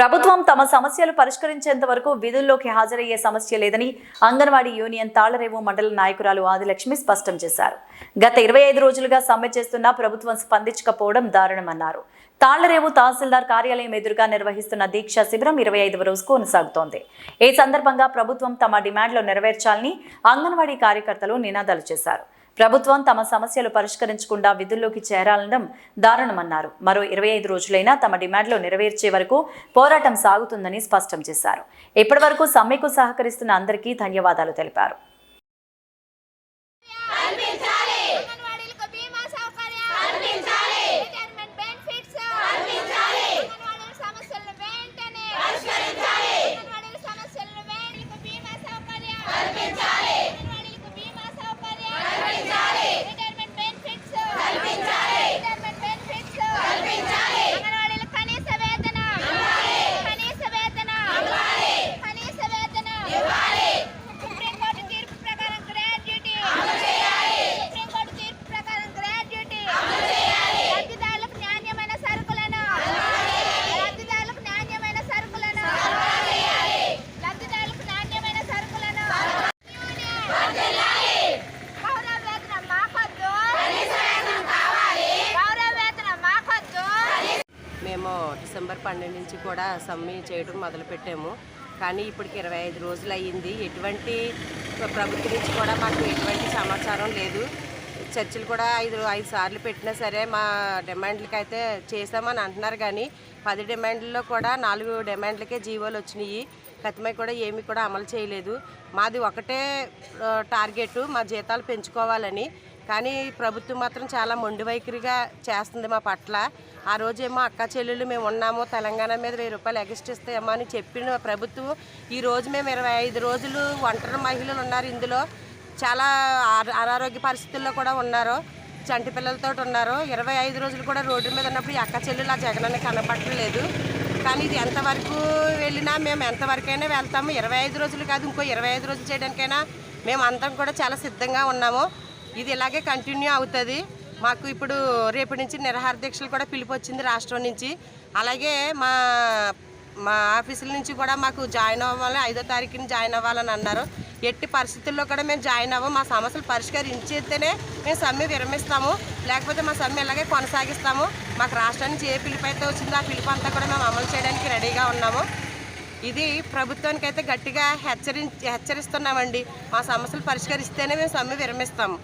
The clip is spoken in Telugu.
ప్రభుత్వం తమ సమస్యలు పరిష్కరించేంత వరకు విధుల్లోకి హాజరయ్యే సమస్య లేదని అంగన్వాడీ యూనియన్ తాళరేవు మండల నాయకురాలు ఆదిలక్ష్మి స్పష్టం చేశారు. గత ఇరవై ఐదు రోజులుగా సమ్మె చేస్తున్నా ప్రభుత్వం స్పందించకపోవడం దారుణమన్నారు. తాళ్ళరేవు తహసీల్దార్ కార్యాలయం ఎదురుగా నిర్వహిస్తున్న దీక్షా శిబిరం ఇరవై ఐదవ రోజు కొనసాగుతోంది. ఈ సందర్భంగా ప్రభుత్వం తమ డిమాండ్లు నెరవేర్చాలని అంగన్వాడీ కార్యకర్తలు నినాదాలు చేశారు. ప్రభుత్వం తమ సమస్యలు పరిష్కరించకుండా విధుల్లోకి చేరాలనడం దారుణమన్నారు. మరో ఇరవై ఐదు రోజులైనా తమ డిమాండ్లు నెరవేర్చే వరకు పోరాటం సాగుతుందని స్పష్టం చేశారు. ఇప్పటి వరకు సమ్మెకు సహకరిస్తున్న అందరికీ ధన్యవాదాలు తెలిపారు. మేము డిసెంబర్ పన్నెండు నుంచి కూడా సమ్మె చేయడం మొదలుపెట్టాము. కానీ ఇప్పటికి ఇరవై ఐదు రోజులు అయ్యింది. ఎటువంటి ప్రభుత్వం నుంచి కూడా మాకు ఎటువంటి సమాచారం లేదు. చర్చలు కూడా ఐదు ఐదు సార్లు పెట్టినా సరే మా డిమాండ్లకి అయితే చేసామని అంటున్నారు. కానీ పది డిమాండ్లలో కూడా నాలుగు డిమాండ్లకే జీవోలు వచ్చినాయి. కతిమై కూడా ఏమీ కూడా అమలు చేయలేదు. మాది ఒకటే టార్గెట్ మా జీతాలు పెంచుకోవాలని. కానీ ప్రభుత్వం మాత్రం చాలా మొండి వైఖరిగా చేస్తుంది మా పట్ల. ఆ రోజేమో అక్క చెల్లెళ్ళు మేము ఉన్నాము తెలంగాణ మీద వెయ్యి రూపాయలు ఎగస్ట్ ఇస్తామో అని చెప్పిన ప్రభుత్వం ఈ రోజు మేము ఇరవై ఐదు రోజులు ఒంటరి మహిళలు ఉన్నారు ఇందులో. చాలా అనారోగ్య పరిస్థితుల్లో కూడా ఉన్నారు. చంటి పిల్లలతో ఉన్నారు. ఇరవై ఐదు రోజులు కూడా రోడ్డు మీద ఉన్నప్పుడు ఈ అక్క చెల్లెలు ఆ జగనన్న కనపడలేదు కానీ ఇది ఎంతవరకు వెళ్ళినా మేము ఎంతవరకైనా వెళ్తాము. ఇరవై ఐదు రోజులు కాదు ఇంకో ఇరవై ఐదు రోజులు చేయడానికైనా మేము అందరం కూడా చాలా సిద్ధంగా ఉన్నాము. ఇది ఇలాగే కంటిన్యూ అవుతుంది. మాకు ఇప్పుడు రేపటి నుంచి నిరహార దీక్షలు కూడా పిలుపు వచ్చింది రాష్ట్రం నుంచి. అలాగే మా మా ఆఫీసుల నుంచి కూడా మాకు జాయిన్ అవ్వాలి ఐదో తారీఖుని జాయిన్ అవ్వాలని అన్నారు. ఎట్టి పరిస్థితుల్లో కూడా మేము జాయిన్ అవ్వం. మా సమస్యలు పరిష్కరించేస్తేనే మేము సమ్మె విరమిస్తాము. లేకపోతే మా సమ్మె ఇలాగే కొనసాగిస్తాము. మాకు రాష్ట్రానికి ఏ పిలుపు అయితే వచ్చిందో ఆ పిలుపు అంతా కూడా మేము అమలు చేయడానికి రెడీగా ఉన్నాము. ఇది ప్రభుత్వానికి అయితే గట్టిగా హెచ్చరి హెచ్చరిస్తున్నామండి. మా సమస్యలు పరిష్కరిస్తేనే మేము సమ్మె విరమిస్తాము.